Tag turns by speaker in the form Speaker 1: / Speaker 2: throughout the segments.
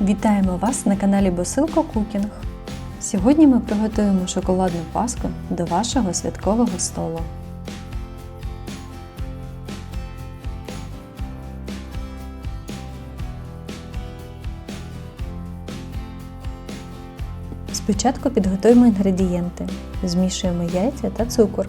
Speaker 1: Вітаємо вас на каналі Босилко Кукінг. Сьогодні ми приготуємо шоколадну паску до вашого святкового столу. Спочатку підготуємо інгредієнти. Змішуємо яйця та цукор.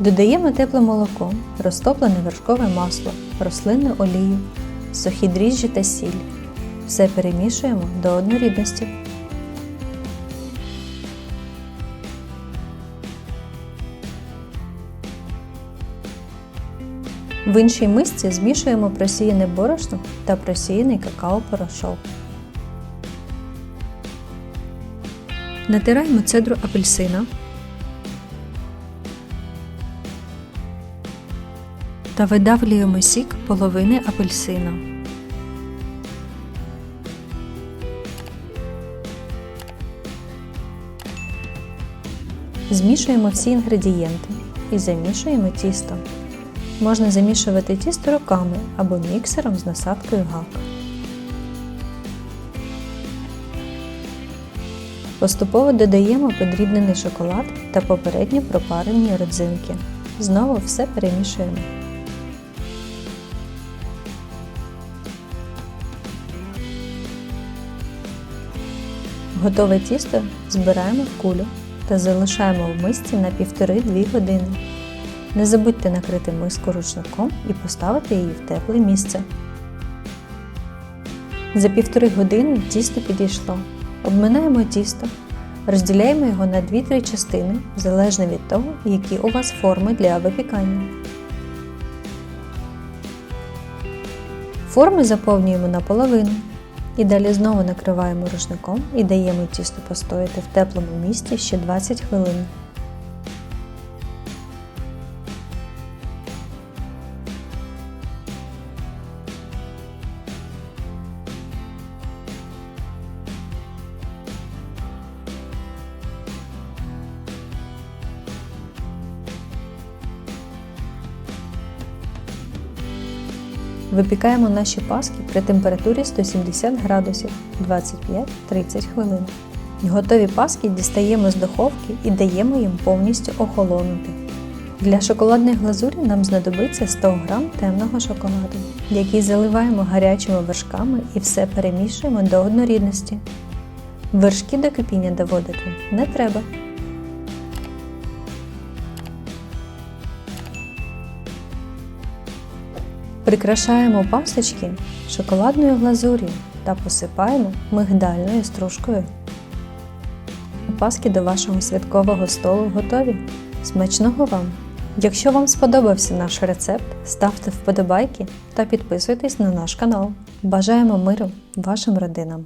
Speaker 1: Додаємо тепле молоко, розтоплене вершкове масло, рослинну олію, сухі дріжджі та сіль. Все перемішуємо до однорідності. В іншій мисці змішуємо просіяне борошно та просіяний какао-порошок. Натираємо цедру апельсина та видавлюємо сік половини апельсина. Змішуємо всі інгредієнти і замішуємо тісто. Можна замішувати тісто руками або міксером з насадкою гак. Поступово додаємо подрібнений шоколад та попередньо пропарені родзинки. Знову все перемішуємо. Готове тісто збираємо в кулю та залишаємо в мисці на 1,5-2 години. Не забудьте накрити миску рушником і поставити її в тепле місце. За півтори години тісто підійшло. Обминаємо тісто, розділяємо його на 2-3 частини, залежно від того, які у вас форми для випікання. Форми заповнюємо наполовину. І далі знову накриваємо рушником і даємо тісто постояти в теплому місці ще 20 хвилин. Випікаємо наші паски при температурі 170 градусів 25-30 хвилин. Готові паски дістаємо з духовки і даємо їм повністю охолонути. Для шоколадної глазурі нам знадобиться 100 г темного шоколаду, який заливаємо гарячими вершками і все перемішуємо до однорідності. Вершки до кипіння доводити не треба. Прикрашаємо пасочки шоколадною глазур'ю та посипаємо мигдальною стружкою. Паски до вашого святкового столу готові. Смачного вам! Якщо вам сподобався наш рецепт, ставте вподобайки та підписуйтесь на наш канал. Бажаємо миру вашим родинам!